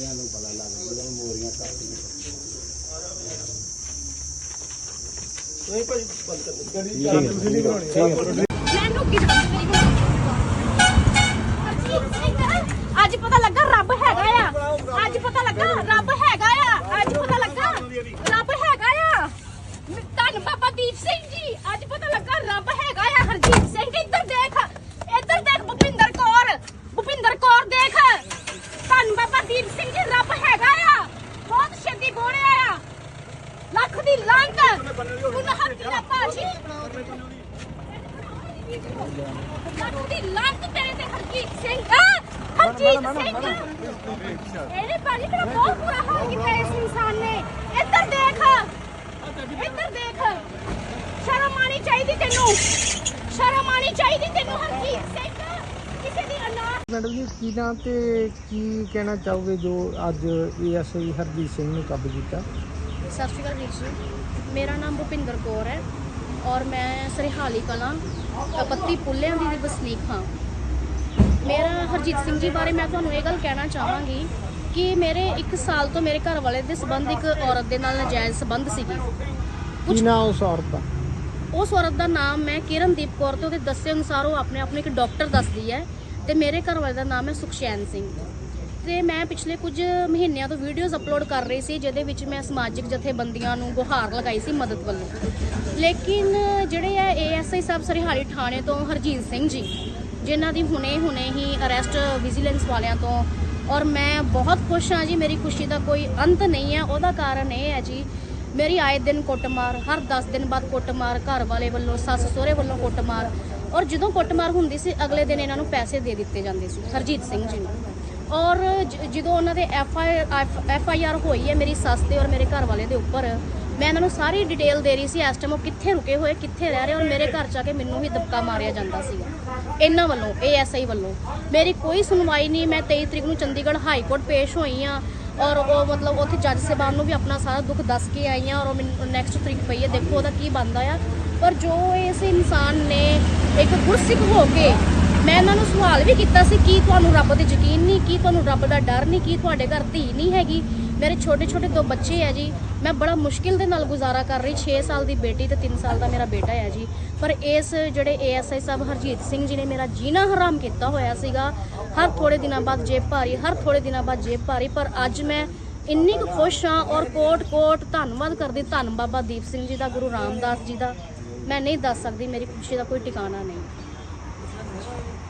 ਬੁੱਢਿਆਂ ਨੂੰ ਪਤਾ ਲੱਗ ਜਾਂਦਾ ਮੋਰੀਆਂ ਕਰ ਦੇ ਕਰੀ ਅੱਜ ਪਤਾ ਲੱਗਾ ਰੱਬ ਹੈਗਾ ਆ। ਅੱਜ ਪਤਾ ਲੱਗਾ ਲੱਖ ਦੀ ਲੰਗ ਤੇਰੇ ਤੇ ਹਰਜੀਤ ਸਿੰਘ। ਆ ਹਰਜੀਤ ਸਿੰਘ। ਇਹਨੇ ਭਾਜੀ ਮੇਰਾ ਬਹੁਤ ਬੁਰਾ ਹਾਲ ਕੀਤਾ ਇਸ ਇਨਸਾਨ ਨੇ। ਇੱਧਰ ਦੇਖ। ਇੱਧਰ ਦੇਖ। ਸ਼ਰਮ ਆਣੀ ਚਾਹੀਦੀ ਤੈਨੂੰ। ਸ਼ਰਮ ਆਣੀ ਚਾਹੀਦੀ ਤੈਨੂੰ ਹਰਜੀਤ ਸਿੰਘ। ਕਿਸੇ ਦੀ ਅਨਾਥ ਮੈਡਮ ਜੀ ਕੀ ਨਾਮ ਤੇ ਕੀ ਕਹਿਣਾ ਚਾਹੋਗੇ ਜੋ ਅੱਜ ਏਐਸਆਈ ਹਰਜੀਤ ਸਿੰਘ ਨੂੰ ਕਾਬੂ ਕੀਤਾ? ਸਤਿ ਸ਼੍ਰੀ ਅਕਾਲ ਵੀਰ ਜੀ। ਮੇਰਾ ਨਾਮ ਭੁਪਿੰਦਰ ਕੌਰ ਹੈ। ਔਰ ਮੈਂ ਸਰਹਾਲੀ ਕਲਾਂ ਪੱਤੀ ਪੁੱਲਿਆਂ ਦੀ ਵਸਨੀਕ ਹਾਂ। ਮੇਰਾ ਹਰਜੀਤ ਸਿੰਘ ਜੀ ਬਾਰੇ ਮੈਂ ਤੁਹਾਨੂੰ ਇਹ ਗੱਲ ਕਹਿਣਾ ਚਾਹਾਂਗੀ ਕਿ ਮੇਰੇ 1 ਸਾਲ ਤੋਂ ਮੇਰੇ ਘਰ ਵਾਲੇ ਦੇ ਸੰਬੰਧ ਇੱਕ ਔਰਤ ਦੇ ਨਾਲ ਨਜਾਇਜ਼ ਸੰਬੰਧ ਸੀਗੇ। ਕੀ ਨਾਮ ਉਸ ਔਰਤ ਦਾ? ਉਸ ਔਰਤ ਦਾ ਨਾਮ ਮੈਂ ਕਿਰਨਦੀਪ ਕੌਰ ਤੇ ਉਹਦੇ ਦੱਸੇ ਅਨੁਸਾਰ ਉਹ ਆਪਣੇ ਆਪ ਨੂੰ ਇੱਕ ਡਾਕਟਰ ਦੱਸਦੀ ਹੈ ਤੇ ਮੇਰੇ ਘਰ ਵਾਲੇ ਦਾ ਨਾਮ ਹੈ ਸੁਖਸ਼ੈਨ ਸਿੰਘ। ਤੇ ਮੈਂ ਪਿਛਲੇ ਕੁਝ ਮਹੀਨਿਆਂ ਤੋਂ ਵੀਡੀਓਜ਼ ਅਪਲੋਡ ਕਰ ਰਹੀ ਸੀ, ਜਿਹਦੇ ਵਿੱਚ ਮੈਂ ਸਮਾਜਿਕ ਜਥੇਬੰਦੀਆਂ ਨੂੰ ਗੁਹਾਰ ਲਗਾਈ ਸੀ ਮਦਦ ਵੱਲੋਂ। ਲੇਕਿਨ ਜਿਹੜੇ ਆ ਏਐਸਆਈ ਸਾਹਿਬ ਸਰਹਾਲੀ ਥਾਣੇ ਤੋਂ ਹਰਜੀਤ ਸਿੰਘ ਜੀ, ਜਿਨ੍ਹਾਂ ਦੀ ਹੁਣੇ ਹੁਣੇ ਹੀ ਅਰੈਸਟ ਵਿਜੀਲੈਂਸ ਵਾਲਿਆਂ ਤੋਂ, ਔਰ ਮੈਂ ਬਹੁਤ ਖੁਸ਼ ਹਾਂ ਜੀ, ਮੇਰੀ ਖੁਸ਼ੀ ਦਾ ਕੋਈ ਅੰਤ ਨਹੀਂ ਹੈ। ਉਹਦਾ ਕਾਰਨ ਇਹ ਹੈ ਜੀ, ਮੇਰੀ ਆਏ ਦਿਨ ਕੁੱਟਮਾਰ, ਹਰ 10 ਦਿਨ ਬਾਅਦ ਕੁੱਟਮਾਰ, ਘਰ ਵਾਲੇ ਵੱਲੋਂ, ਸੱਸ ਸਹੁਰੇ ਵੱਲੋਂ ਕੁੱਟਮਾਰ, ਔਰ ਜਦੋਂ ਕੁੱਟਮਾਰ ਹੁੰਦੀ ਸੀ, ਅਗਲੇ ਦਿਨ ਇਹਨਾਂ ਨੂੰ ਪੈਸੇ ਦੇ ਦਿੱਤੇ ਜਾਂਦੇ ਸੀ, ਹਰਜੀਤ ਸਿੰਘ ਜੀ ਨੂੰ। ਔਰ ਜ- ਜਦੋਂ ਉਹਨਾਂ ਦੇ F I F I R ਹੋਈ ਹੈ ਮੇਰੀ ਸੱਸ ਤੇ ਔਰ ਮੇਰੇ ਘਰ ਵਾਲੇ ਦੇ ਉੱਪਰ, ਮੈਂ ਇਹਨਾਂ ਨੂੰ ਸਾਰੀ ਡਿਟੇਲ ਦੇ ਰਹੀ ਸੀ ਇਸ ਟਾਈਮ ਉਹ ਕਿੱਥੇ ਰੁਕੇ ਹੋਏ, ਕਿੱਥੇ ਰਹਿ ਰਹੇ ਔਰ ਮੇਰੇ ਘਰ ਚ ਆ ਕੇ ਮੈਨੂੰ ਵੀ ਦਬਕਾ ਮਾਰਿਆ ਜਾਂਦਾ ਸੀਗਾ, ਇਹਨਾਂ ਵੱਲੋਂ ਏਐਸਆਈ ਵੱਲੋਂ। ਮੇਰੀ ਕੋਈ ਸੁਣਵਾਈ ਨਹੀਂ, ਮੈਂ 23 ਤਰੀਕ ਨੂੰ ਚੰਡੀਗੜ੍ਹ ਹਾਈ ਕੋਰਟ ਪੇਸ਼ ਹੋਈ ਆ ਔਰ ਉਹ ਮਤਲਬ ਉੱਥੇ ਜੱਜ ਸਾਹਿਬਾਨ ਨੂੰ ਵੀ ਆਪਣਾ ਸਾਰਾ ਦੁੱਖ ਦੱਸ ਕੇ ਆਈ ਆ ਔਰ ਉਹ ਮੈਨੂੰ ਨੈਕਸਟ ਤਰੀਕ ਪਈ ਹੈ, ਦੇਖੋ ਉਹਦਾ ਕੀ ਬਣਦਾ ਆ। ਪਰ ਜੋ ਇਸ ਇਨਸਾਨ ਨੇ ਇੱਕ ਗੁਰਸਿੱਖ ਹੋ ਕੇ ਮੈਂ ਇਹਨਾਂ ਨੂੰ ਸਵਾਲ ਵੀ ਕੀਤਾ ਸੀ, ਕੀ ਤੁਹਾਨੂੰ ਰੱਬ ਤੇ ਯਕੀਨ ਨਹੀਂ, ਕੀ ਤੁਹਾਨੂੰ ਰੱਬ ਦਾ ਡਰ ਨਹੀਂ, ਕੀ ਤੁਹਾਡੇ ਘਰ ਧੀ ਨਹੀਂ ਹੈਗੀ? ਮੇਰੇ ਛੋਟੇ ਛੋਟੇ ਦੋ ਬੱਚੇ ਆ ਜੀ। ਮੈਂ ਬੜਾ ਮੁਸ਼ਕਿਲ ਦੇ ਨਾਲ ਗੁਜ਼ਾਰਾ ਕਰ ਰਹੀ 6 ਸਾਲ ਦੀ ਬੇਟੀ ਤੇ 3 ਸਾਲ ਦਾ ਮੇਰਾ ਬੇਟਾ ਹੈ ਜੀ। ਪਰ ਇਸ ਜਿਹੜੇ ਏਐਸਆਈ ਸਾਹਿਬ ਹਰਜੀਤ ਸਿੰਘ ਜੀ ਨੇ ਮੇਰਾ ਜੀਣਾ ਹਰਾਮ ਕੀਤਾ ਹੋਇਆ ਸੀਗਾ। ਹਰ ਥੋੜੇ ਦਿਨਾਂ ਬਾਅਦ ਜੇਬ ਭਾਰੀ, ਹਰ ਥੋੜੇ ਦਿਨਾਂ ਬਾਅਦ ਜੇਬ ਭਾਰੀ। ਪਰ ਅੱਜ ਮੈਂ ਇੰਨੀ ਕੁ ਖੁਸ਼ ਹਾਂ ਔਰ ਕੋਟ ਕੋਟ ਧੰਨਵਾਦ ਕਰਦੀ, ਧੰਨ ਬਾਬਾ ਦੀਪ ਸਿੰਘ ਜੀ ਦਾ, ਗੁਰੂ ਰਾਮਦਾਸ ਜੀ ਦਾ। ਮੈਂ ਨਹੀਂ ਦੱਸ ਸਕਦੀ, ਮੇਰੀ ਖੁਸ਼ੀ ਦਾ ਕੋਈ ਟਿਕਾਣਾ ਨਹੀਂ। Really?